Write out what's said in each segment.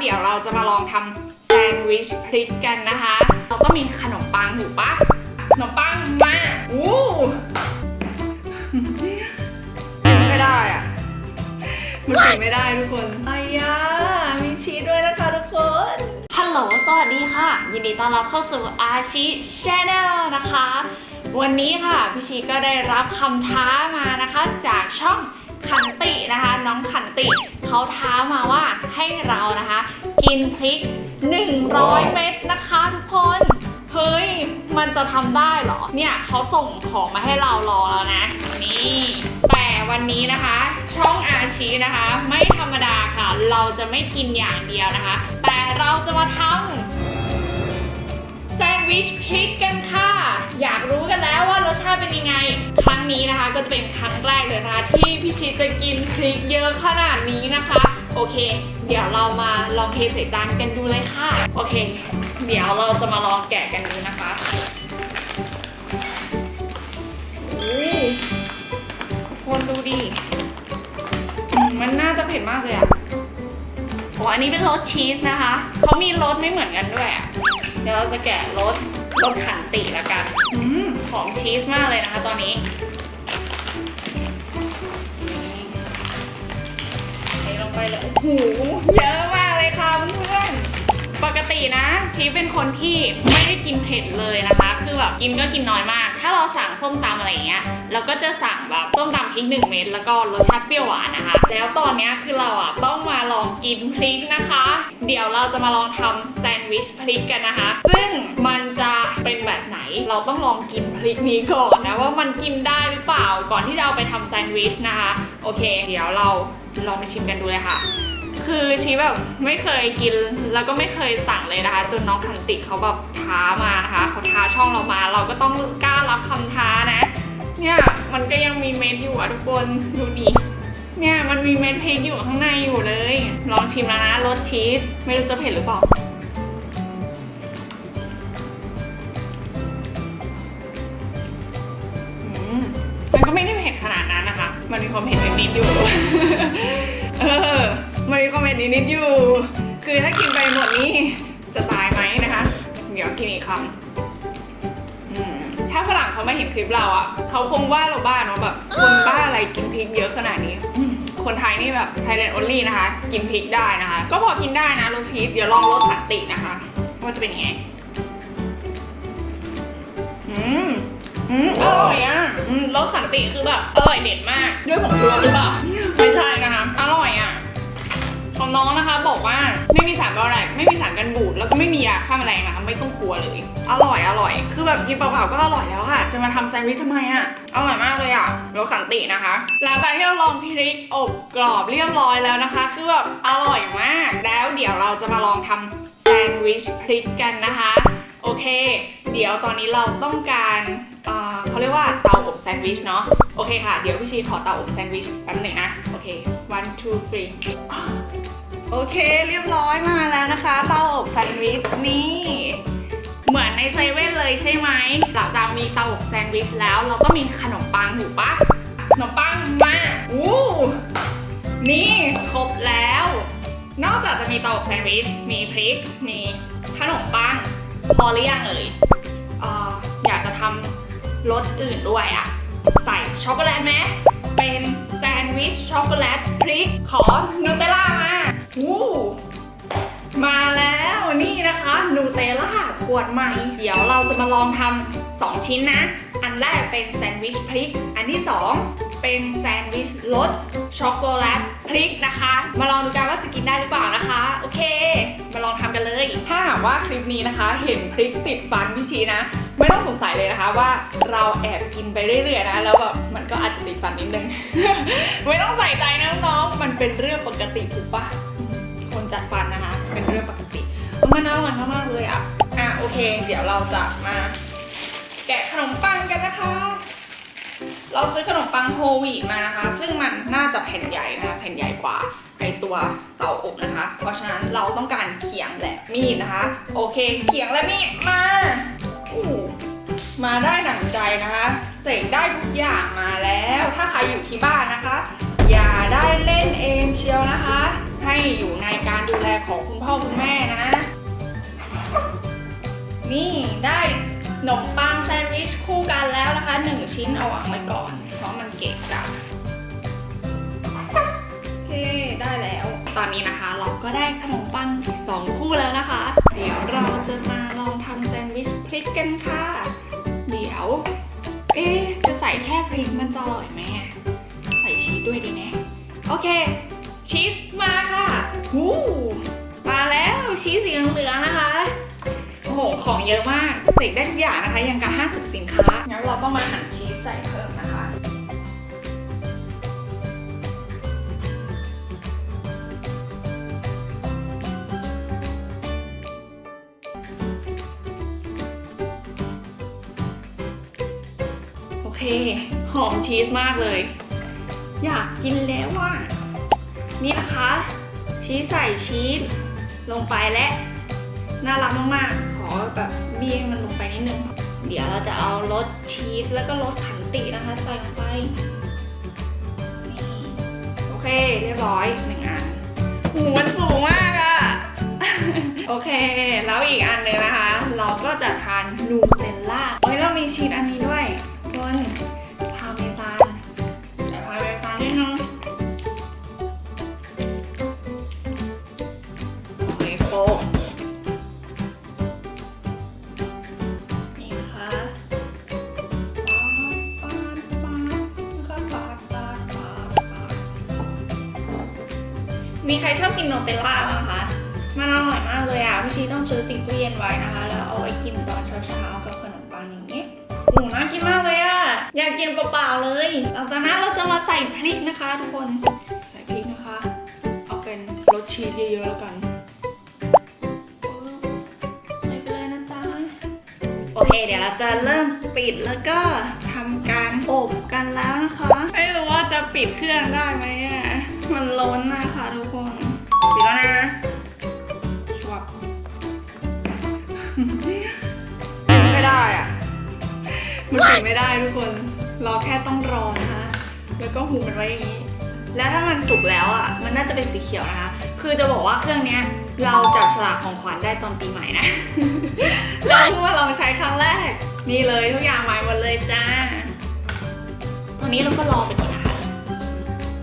เดี๋ยวเราจะมาลองทำแซนด์วิชพริกกันนะคะ เราต้องมีขนมปังถูกปะขนมปังมาอู้ไม่ได้อะ มันกินไม่ได้ทุกคนอายามีชีสด้วยนะคะทุกคนฮัลโหลสวัสดีค่ะ ยินดีต้อนรับเข้าสู่อาชิชแนลนะคะ วันนี้ค่ะพี่ชีก็ได้รับคำท้ามานะคะจากช่อง ขันตินะคะ น้องขันติเขาท้ามาว่าให้เรานะคะ กินพริก 100 เม็ดนะคะทุกคนเฮ้ยมันจะทำได้เหรอ เนี่ยเขาส่งของมาให้เรารอแล้วนะ นี่แต่วันนี้นะคะ ช่องอาชีนะคะ ไม่ธรรมดาค่ะ เราจะไม่กินอย่างเดียวนะคะ แต่เราจะมาทำ วิชพริกกันค่ะ อยากรู้กันแล้วว่ารสชาติเป็นยังไง ครั้งนี้นะคะก็จะเป็นครั้งแรกเลยนะคะที่พี่ชีจะกินพริกเยอะขนาดนี้นะคะ โอเค เดี๋ยวเรามาลองเทใส่จานกันดูเลยค่ะ โอเค เดี๋ยวเราจะมาลองแกะกันดูนะคะโอ้คนดูดิอืมมันน่าจะเผ็ดมากเลยอะโอ้อันนี้เป็นรสชีสนะคะ เขามีรสไม่เหมือนกันด้วยอะ เดี๋ยวเราจะแกะรสรสขันติแล้วกันอืมหอมชีสมากเลยนะคะตอนนี้เทลงไปเลยโอ้โหเยอะมากเลยค่ะเพื่อนๆปกตินะชีเป็นคนที่ไม่ได้กินเผ็ดเลยนะคะ คือแบบกินก็กินน้อยมาก ถ้าเราสั่งส้มตำอะไรอย่างเงี้ยเราก็จะสั่งแบบส้มตำพริกหนึ่งเม็ดแล้วก็รสชาติเปรี้ยวหวานนะคะ แล้วตอนเนี้ยคือเราอะต้องมาลองกินพริกนะคะ เดี๋ยวเราจะมาลองทำแซนด์วิชพริกกันนะคะ ซึ่งมันจะเป็นแบบไหนเราต้องลองกินพริกนี้ก่อนนะว่ามันกินได้หรือเปล่าก่อนที่จะเอาไปทำแซนด์วิชนะคะ โอเค เดี๋ยวเราลองไปชิมกันดูเลยค่ะคือชีแบบไม่เคยกินแล้วก็ไม่เคยสั่งเลยนะคะ จนน้องพันติเขาแบบ ท้ามานะคะเขาท้าช่องเรามา เราก็ต้องกล้ารับคำท้านะ เนี่ยมันก็ยังมีเม็ดอยู่อะทุกคนดูดิเนี่ยมันมีเม็ดเพริกอยู่ข้างในอยู่เลย ลองชิมแล้วนะรสชีสไม่รู้จะเผ็ดหรือเปล่าอืมมันก็ไม่ได้เผ็ดขนาดนั้นนะคะ มันมีความเผ็ดนิดๆอยู่ เออมันมีความเผ็ดนิดๆอยู่ คือถ้ากินไปหมดนี้ กินอีกคำอืมถ้าฝรั่งเขาไม่เห็นคลิปเราอะเขาคงว่าเราบ้าเนาะแบบคนบ้าอะไรกินพริกเยอะขนาดนี้อืมคนไทยนี่แบบไทยแลนด์ only นะคะ กินพริกได้นะคะ ก็พอกินได้นะรสชีสเดี๋ยวลองรสขันตินะคะว่าจะเป็นยังไง อืม อืมอร่อยอะอืมรสขันติคือแบบอร่อยเด็ดมาก ด้วยผงชูรสหรือเปล่า ไม่ใช่นะคะ อร่อยอะ ของน้องนะคะบอกว่าไม่มีสารบอแรกไม่มีสารกันบูดแล้วก็ไม่มียาฆ่าแมลงนะคะไม่ต้องกลัวเลยอร่อยอร่อย คือแบบกินเปล่าๆก็อร่อยแล้วค่ะ จะมาทำแซนด์วิชทำไมอะอร่อยมากเลยอะรสขันตินะคะ หลังจากที่เราลองพริกอบกรอบเรียบร้อยแล้วนะคะคือแบบอร่อยมาก แล้วเดี๋ยวเราจะมาลองทำแซนด์วิชพริกกันนะคะโอเค เดี๋ยวตอนนี้เราต้องการเออเขาเรียกว่าเตาอบแซนด์วิชเนาะ โอเคค่ะ เดี๋ยวพี่ชีขอเตาอบแซนด์วิชแป๊บหนึ่งนะ โอเค one two three โอเคเรียบร้อยมาแล้วนะคะเตาอบแซนด์วิชนี่ เหมือนในเซเว่นเลยใช่ไหมหลังจากมีเตาอบแซนด์วิชแล้ว เราก็มีขนมปังถูกปะขนมปังมาอู้นี่ครบแล้ว นอกจากจะมีเตาอบแซนด์วิชมีพริก มีขนมปังพอหรือยังเอ่ยอออยากจะทำรสอื่นด้วยอะใส่ช็อกโกแลตไหมเป็นแซนด์วิชช็อกโกแลตพริกขอนูเทลล่ามา วู้มาแล้วนี่นะคะนูเทลล่าขวดใหม่ เดี๋ยวเราจะมาลองทำสองชิ้นนะ อันแรกเป็นแซนด์วิชพริก อันที่สองเป็นแซนด์วิชรสช็อกโกแลตพริกนะคะ มาลองดูกันว่าจะกินได้หรือเปล่านะคะ โอเค มาลองทำกันเลย ถ้าหากว่าคลิปนี้นะคะ เห็นพริกติดฟันพี่ชีนะ ไม่ต้องสงสัยเลยนะคะว่าเราแอบกินไปเรื่อยๆนะ แล้วแบบมันก็อาจจะติดฟันนิดนึง ไม่ต้องใส่ใจนะน้องๆมันเป็นเรื่องปกติถูกปะ คนจัดฟันนะคะ เป็นเรื่องปกติมันอร่อยมากๆเลยอะ อะโอเค เดี๋ยวเราจะมา แกะขนมปังกันนะคะ เราซื้อขนมปังโฮวีมานะคะ ซึ่งมันน่าจะแผ่นใหญ่นะคะแผ่นใหญ่กว่าไอตัวเตาอบนะคะ เพราะฉะนั้นเราต้องการเขียงและมีดนะคะ โอเค เขียงและมีดมาอู้มาได้หนังใจนะคะ เสกได้ทุกอย่างมาแล้ว ถ้าใครอยู่ที่บ้านนะคะ อย่าได้เล่นเองเชียวนะคะ ให้อยู่ในการดูแลของคุณพ่อคุณแม่นะ นี่ได้ขนมปังแซนด์วิชคู่กันแล้วนะคะหนึ่งชิ้นเอาวางไว้ก่อน เพราะมันเกะกะโอเคได้แล้ว ตอนนี้นะคะเราก็ได้ขนมปังสองคู่แล้วนะคะ เดี๋ยวเราจะมาลองทำแซนด์วิชพริกกันค่ะ เดี๋ยว เอ๊จะใส่แค่พริกมันจะอร่อยไหมอะใส่ชีส ด้วยดีแน่โอเค ชีสมาค่ะหูมาแล้วชีสสีเหลืองๆนะคะ โอ้โห ของเยอะมากเสกได้ทุกอย่างนะคะ ยังกับห้างสรรพสินค้า งั้นเราต้องมาหั่นชีสใส่เพิ่มนะคะโอเคหอมชีสมากเลย อยากกินแล้วว่ะนี่นะคะชีสใส่ชีสลงไปและน่ารักมากๆ ขอแบบเบี้ยงมันลงไปนิดนึง เดี๋ยวเราจะเอารสชีสแล้วก็รสขันตินะคะใส่ลงไปนี่โอเคเรียบร้อยหนึ่งอันหูมันสูงมากอะโอเค แล้วอีกอันหนึ่งนะคะ เราก็จะทานนูเทลล่าเฮ้ยเรามีชีสอันนี้ด้วยคน นิดนึงหอยโป๊นี่นะคะปาดปาดปาดนะคะปาดปาดปาดปาดมีใครชอบกินโนเตลล่าบ้างคะ มันอร่อยมากเลยอะพี่ชีต้องซื้อติดตู้เย็นไว้นะคะ แล้วเอาไว้กินตอนเช้าๆ อะอยากกินเปล่าๆเลยหลังจากนั้นเราจะมาใส่พริกนะคะ ทุกคนใส่พริกนะคะ เอาเป็นรสชีสเยอะๆแล้วกันใส่ไปเลยนะจ๊ะโอเค เดี๋ยวเราจะเริ่มปิดแล้วก็ทำการอบกันแล้วนะคะไม่รู้ว่าจะปิดเครื่องได้ไหมอะมันล้นนะคะทุกคนปิดแล้วนะ มันเปิดไม่ได้ทุกคนเราแค่ต้องรอนะคะ แล้วก็หูมันไว้อย่างนี้ แล้วถ้ามันสุกแล้วอะ มันน่าจะเป็นสีเขียวนะคะ คือจะบอกว่าเครื่องเนี้ยเราจับฉลากของขวัญได้ตอนปีใหม่นะ เราเพิ่งมาลองใช้ครั้งแรก นี่เลยทุกอย่างใหม่หมดเลยจ้า ตอนนี้เราก็รอไปก่อนนะคะ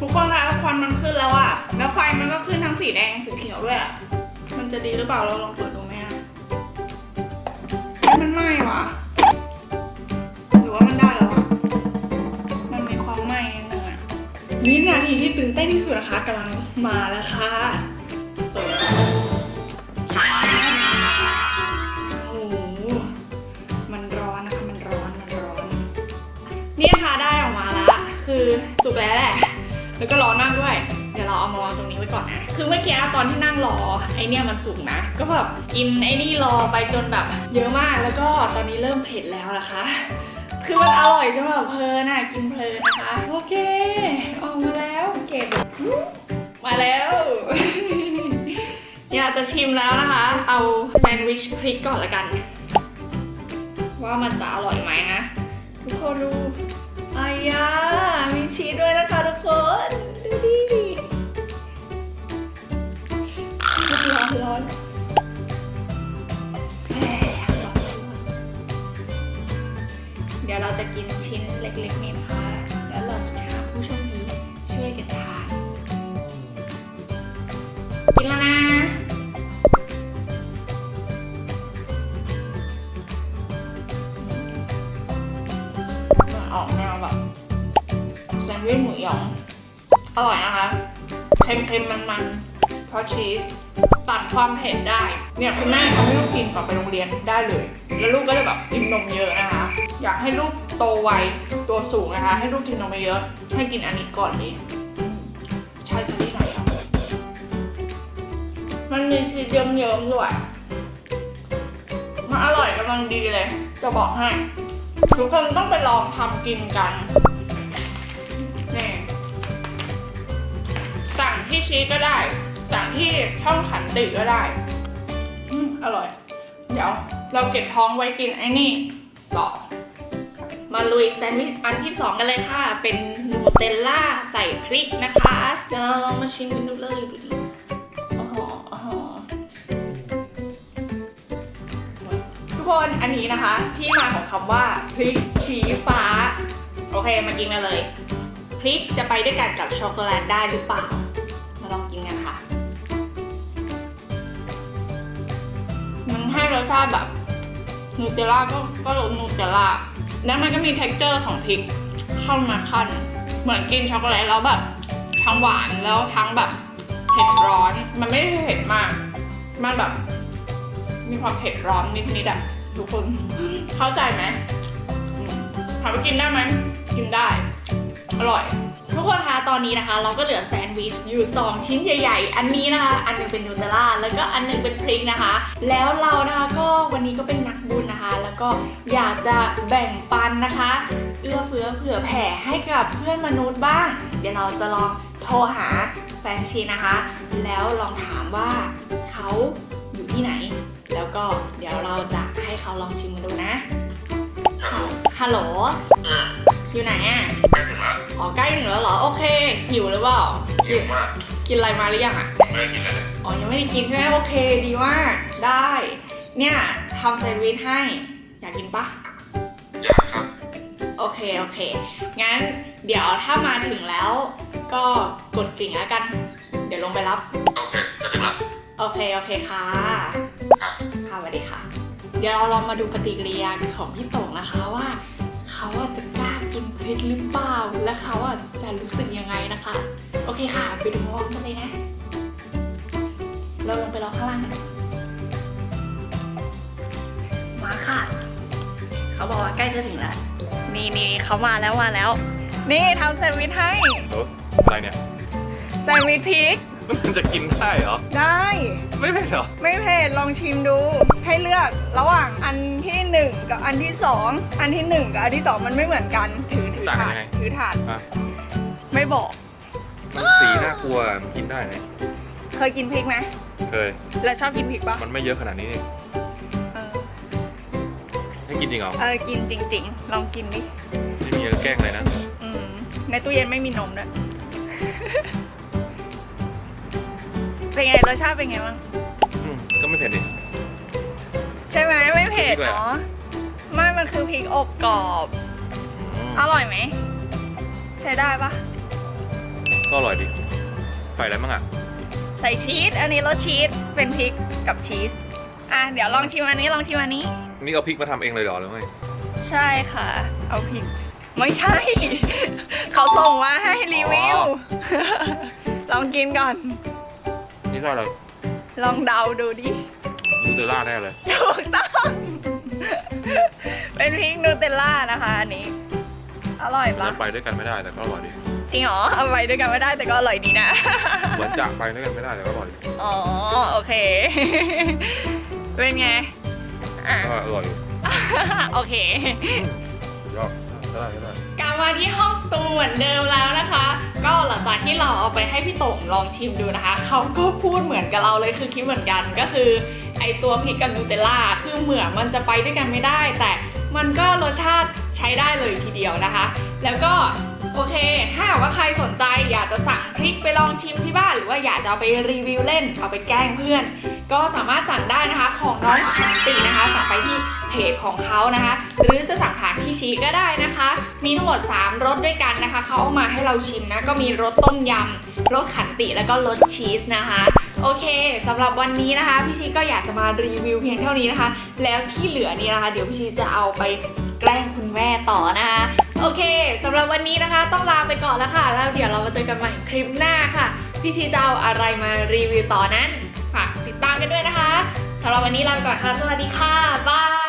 ทุกคนคะควันมันขึ้นแล้วอะ แล้วไฟมันก็ขึ้นทั้งสีแดงสีเขียวด้วยอะ มันจะดีหรือเปล่าเราลองเปิดดู นะคะกำลังมาแล้วค่ะโอ้โหมันร้อนนะคะมันร้อนมันร้อนนี่นะคะได้ออกมาล้วคือสุกแล้วแหละแล้วก็ร้อนมากด้วย เดี๋ยวเราเอามาวางตรงนี้ไว้ก่อนนะคือเมื่อกี้ตอนที่นั่งรอไอเนี่ยมันสุกนะ ก็แบบกินไอ้นี่รอไปจนแบบ เยอะมากแล้วก็ตอนนี้เริ่มเผ็ดแล้วนะคะคือมันอร่อยจนแบบเพลินอะกินเพลินนะคะ โอเค ออกมาแล้ว เก็บมาแล้วอยากจะชิมแล้วนะคะ เอาแซนด์วิชพริกก่อนละกัน ว่ามันจะอร่อยไหมนะ ทุกคนดูอายามีชีสด้วยนะคะทุกคน ดูดิ ด์วิชหมูหยอง อร่อยนะคะเค็มๆมันๆเพราะชีสตัดความเผ็ดได้ เนี่ยคุณแม่เขาให้ลูกกินก่อนไปโรงเรียนได้เลย แล้วลูกก็จะแบบกินนมเยอะนะคะ อยากให้ลูกโตไวตัวสูงนะคะ ให้ลูกกินนมเยอะ ให้กินอันนี้ก่อนเลยอืมใช่สิที่ไหนอะมันมีชีสเยิ้มๆด้วยมันอร่อยกำลังดีเลย จะบอกให้ ทุกคนต้องไปลองทำกินกัน สั่งที่ชีก็ได้ สั่งที่ท่องขันติก็ได้อืมอร่อย เดี๋ยวเราเก็บท้องไว้กินไอ้นี่ต่อมาลุยแซนด์วิชอันที่สองกันเลยค่ะ เป็นนูเทลล่าใส่พริกนะคะเดี๋ยวลองมาชิมกันดูเลยดูดิอ๋ออ๋อทุกคนอันนี้นะคะ ที่มาของคำว่าพริกชี้ฟ้า โอเค มากินกันเลย พริกจะไปด้วยกันกับช็อกโกแลตได้หรือเปล่า ลองกินกันค่ะ มันให้รสชาติแบบนูเทลล่าก็ก็รสนูเทลล่าแล้วมันก็มี t e x t อร์ของพริกเข้ามาขั้น เหมือนกินช็อกโกแลตแล้วแบบทั้งหวานแล้วทั้งแบบเผ็ดร้อน มันไม่ได้เผ็ดมาก มันแบบ มีความเผ็ดร้อนนิดๆอะทุกคนเข้าใจไหมอืมถามว่ากินได้ไหมกินได้ อร่อย ทุกคนคะตอนนี้นะคะ เราก็เหลือแซนด์วิชอยู่ 2 ชิ้นใหญ่ ๆ อันนี้นะคะ อันหนึงเป็นนูเทลล่าแล้วก็อันหนึงเป็นพริกนะคะ แล้วเรานะคะก็วันนี้ก็เป็นนักบุญนะคะ แล้วก็อยากจะแบ่งปันนะคะ เอื้อเฟื้อเผื่อแผ่ให้กับเพื่อนมนุษย์บ้าง เดี๋ยวเราจะลองโทรหาแฟนชีนะคะ แล้วลองถามว่าเขาอยู่ที่ไหน แล้วก็เดี๋ยวเราจะให้เขาลองชิมมาดูนะฮัลโหล อืมอยู่ไหนอะไม่ถึงละอ๋อใกล้ถึงแล้วเหรอ โอเค หิวหรือเปล่า หิวมากกินอะไรมาหรือยังอะ ไม่ได้กินอะไรเลยอ๋อ ยังไม่ได้กินใช่ไหมโอเค ดีมาก ได้ เนี่ยทำแซนด์วิชให้ อยากกินปะอยากครับ โอเค โอเค งั้นเดี๋ยวถ้ามาถึงแล้ว ก็กดกริ่งแล้วกัน เดี๋ยวลงไปรับ โอเค จะถึงละโอเค โอเคค่ะ ครับค่ะสวัสดีค่ะ เดี๋ยวเราลองมาดูปฏิกิริยาของพี่โต่งนะคะว่า เขาอะจะกล้า กินพริกหรือเปล่า และเขาอะจะรู้สึกยังไงนะคะ โอเคค่ะ ไปดูพร้อมกันเลยนะ เราลงไปรอข้างล่างกันมาค่ะ เขาบอกว่าใกล้จะถึงแล้ว นี่นี่เขามาแล้วมาแล้ว นี่ทำแซนด์วิชให้เอออะไรเนี่ยแซนด์วิชพริก มันจะกินได้เหรอ ได้ ไม่เป็นเหรอ ไม่เผ็ดลองชิมดู ให้เลือกระหว่างอันที่หนึ่งกับอันที่สองอันที่หนึ่งกับอันที่สองมันไม่เหมือนกัน ถือถือต่างกันถาดยังไง ถือถาดอะไม่บอก มันสีน่ากลัวมันกินได้ไหมเคยกินพริกไหมเคย แล้วชอบกินพริกปะมันไม่เยอะขนาดนี้นี่เออให้กินจริงเหรอเออกินจริง ๆ ลองกินดิ ไม่มีอะไรแกล้งเลยนะ อืมในตู้เย็นไม่มีนมด้วย เป็นไงรสชาติเป็นไงบ้างอืมก็ไม่เผ็ดดิ ใช่ไหมไม่เผ็ดพริกอะไรอะเนาะไม่มันคือพริกอบกรอบอืมอร่อยไหมใช้ได้ปะก็อร่อยดิใส่อะไรบ้างอะ ใส่ชีสอันนี้รสชีสเป็นพริกกับชีสอะเดี๋ยวลองชิมอันนี้ลองชิมอันนี้ นี่เอาพริกมาทำเองเลยเหรอหรือไม่ใช่ค่ะ เอาพริกไม่ใช่ เขาส่งมาให้รีวิว ลองกินก่อน นี่ใช่อะไรลองเดาดูดินูเทลล่าแน่เลยถูกต้อง เป็นพริกนูเทลล่านะคะอันนี้ อร่อยมันปะจะไปด้วยกันไม่ได้แต่ก็อร่อยดิจริงเหรอเอาไปด้วยกันไม่ได้แต่ก็อร่อยดีนะ เหมือนจะไปด้วยกันไม่ได้แต่ก็อร่อยดิอ๋อโอเค เป็นไงอะก็อร่อยอยู่โอเคสุดยอดได้ได้กลับ มาที่ห้องสตูเหมือนเดิมแล้วนะคะ ก็หลังจากที่เราเอาไปให้พี่โต่งลองชิมดูนะคะ เขาก็พูดเหมือนกับเราเลยคือคิดเหมือนกันก็คือไอตัวพริกกับนูเทลล่าคือเหมือนมันจะไปด้วยกันไม่ได้ แต่มันก็รสชาติใช้ได้เลยทีเดียวนะคะ แล้วก็โอเค ถ้าหากว่าใครสนใจอยากจะสั่งพริกไปลองชิมที่บ้าน หรือว่าอยากจะเอาไปรีวิวเล่น เอาไปแกล้งเพื่อน ก็สามารถสั่งได้นะคะ ของน้องขันตินะคะ สั่งไปที่ เพจของเขานะคะ หรือจะสั่งผ่านพี่ชีก็ได้นะคะ มีทั้งหมด 3รสด้วยกันนะคะเขาเอามาให้เราชิมนะ ก็มีรสต้มยำรสขันติแล้วก็รสชีสนะคะโอเคสำหรับวันนี้นะคะ พี่ชีก็อยากจะมารีวิวเพียงเท่านี้นะคะ แล้วที่เหลือนี่นะคะ เดี๋ยวพี่ชีจะเอาไปแกล้งคุณแม่ต่อนะคะโอเคสำหรับวันนี้นะคะ ต้องลาไปก่อนแล้วค่ะ แล้วเดี๋ยวเรามาเจอกันใหม่คลิปหน้าค่ะ พี่ชีจะเอาอะไรมารีวิวต่อนั้นฝากติดตามกันด้วยนะคะสำหรับวันนี้ลาไปก่อนค่ะ สวัสดีค่ะ บาย